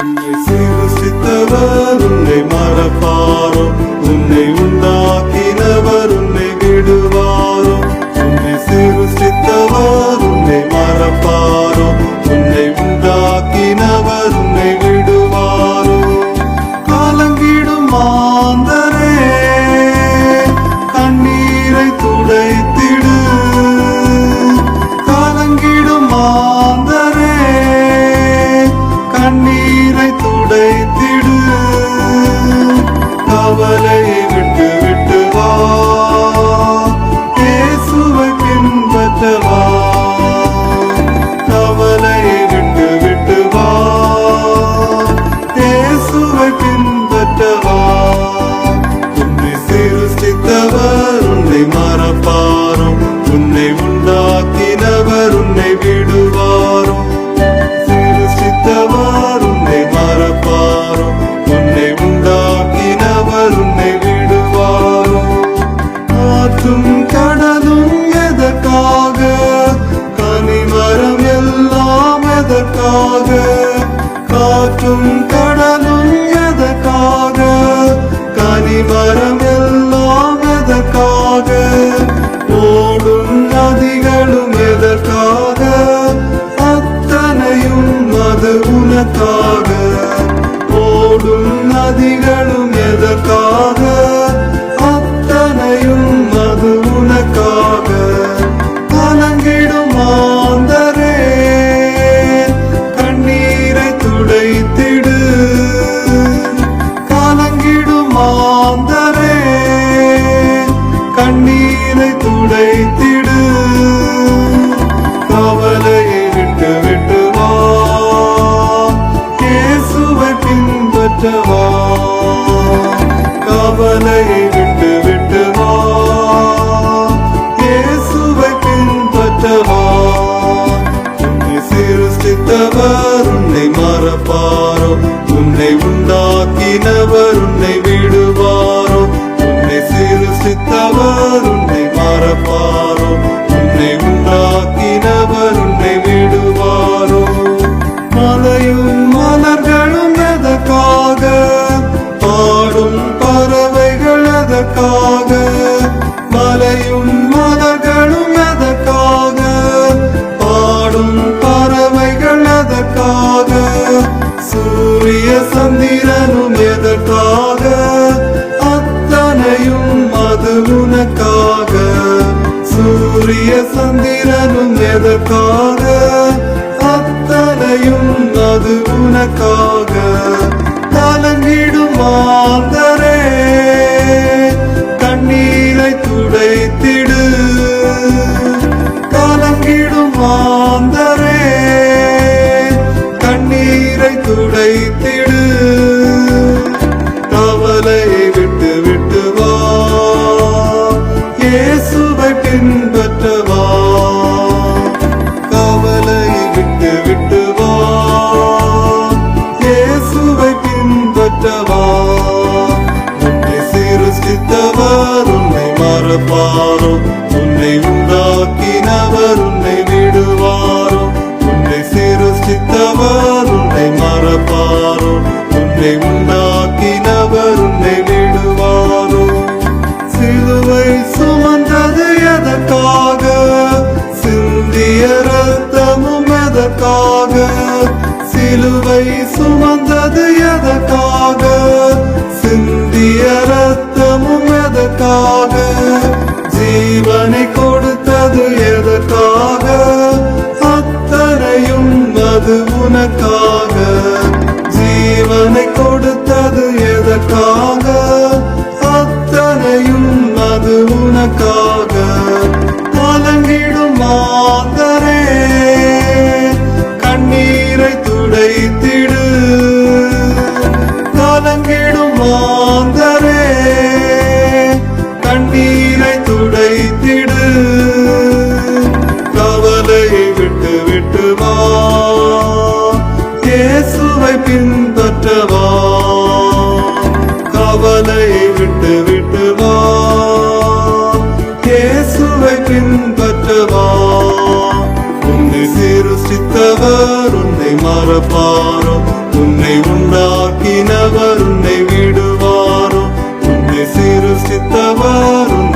என்னை சிறுசித்தவர் உன்னை மறப்பாரோ? உன்னை எதற்காக காற்றும் கடலும் எதற்காக? கனிமரம் எல்லாம் எதற்காக? ஓடும் நதிகளும் எதற்காக? அத்தனையும் அது உனக்காக. on the echo கொடுப்பாரோ உன்னை உண்டாக்கினவர் உன்னை விடுவாரோ உன்னை சிருஷ்டித்தவர் உன்னை மறப்பாரோ உன்னை உண்டாக்கினவர் உன்னை விடுவாரோ சிலுவை சுமந்தது எதற்காக? சிந்திய ரத்தமும் எதற்காக? சிலுவை சுமந்தது எதற்காக? சிந்திய ரத்தமும் the garden. பின்பற்றவா? கவலை விட்டு விட்டு வா இயேசுவை பின்பற்றவா? உன்னை சீருஷ்டித்தவர் உன்னை மறப்பாரோ? உன்னை உண்டாக்கினவர் உன்னை விடுவாரோ? உன்னை சீருஷ்டித்தவர் உன்னை